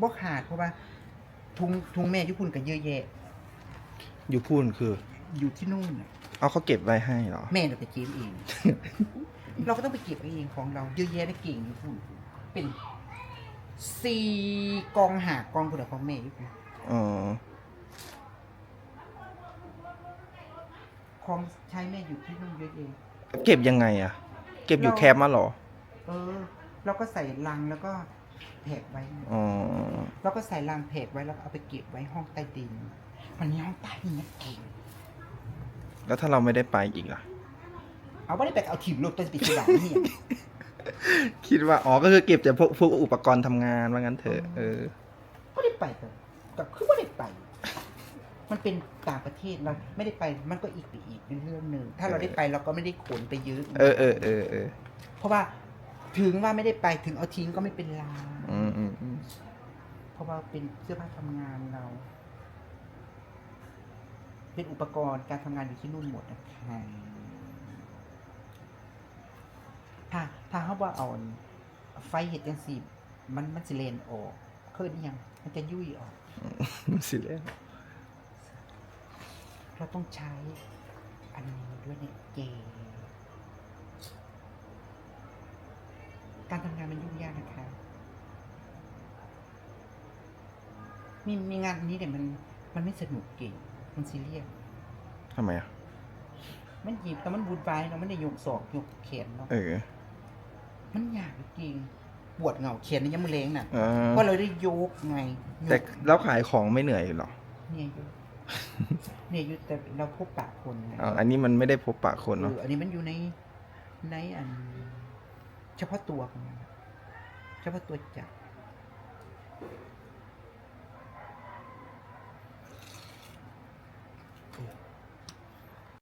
บ่ขาดเพราะว่าทุงทุงแม่ยุคุณก็เยอะแยะ อยู่พูนคือ อยู่ที่นู่นน่ะเอาเขาเก็บไว้ให้เหรอ แม่เราไปเก็บเอง เราก็ต้องไปเก็บเองของเราเยอะแยะได้เก่งอยู่คุณเป็นสี่กองหากองคุณของแม่ยุคุณอ๋อ ของใช้แม่อยู่ที่นู่นเยอะแยะเก็บยังไงอะเก็บอยู่แคมป์มาเหรอ เออ เราก็ใส่ลังแล้วก็ แผกไว้ อ๋อเราก็ใส่ลังแผกไว้แล้วก็เอาไปเก็บไว้ห้องใต้ดิน มันมีห้องใต้ดินนะเก่งแล้วถ้าเราไม่ได้ไปอีกล่ะ เอาไม่ได้ไปเอาถิ่มรถตัวปิดสยามเนี่ยคิดว่า อ๋อ ก็คือเก็บแต่พวกพวกอุปกรณ์ทำงานว่างั้นเถอะ เออไม่ได้ไปกับกับคือไม่ได้ไป มันเป็นต่างประเทศเราไม่ได้ไป มันก็อีกไปอีกเป็นเรื่องหนึ่ง ถ้าเราได้ไปเราก็ไม่ได้ขนไปเยอะเออเออเออเออเพราะว่า ถึงว่าไม่ได้ไปถึงเอาทิ้งก็ไม่เป็นไรอืมอืมอืมเพราะว่าเป็นเสื้อผ้าทำงานเรา เป็นอุปกรณ์การทำงานอยู่ที่นู่นหมดนะคะถ้าถ้าเขาว่าเอาไฟเห็ดจังสีมันมันสิเลนออกเคยได้ยัง มันจะยุ่ยออกสิแล้วเราต้องใช้อันนี้ด้วยเนี่ยเจ การทำงานมันยุ่งยากนะคะมีมีงานอันนี้แต่มันมันไม่สนุกเก่ง มันซีเรียสทำไมอะ มันหยิบแต่มันบูดไว้เนาะมันได้ยกศอกยกแขนเนาะเออ มันยากจริงปวดเหงาแขนนี่ยังมือเล้งน่ะเออ เพราะเราได้ยกไงยกแต่แล้วขายของไม่เหนื่อยเหรอเนี่ยอยู่ เนี่ยอยู่แต่เราพบปะคนไงอ๋ออันนี้มันไม่ได้พบปะคนเอเนาะออันนี้มันอยู่ในในอัน เฉพาะตัวของมันเฉพาะตัวจักร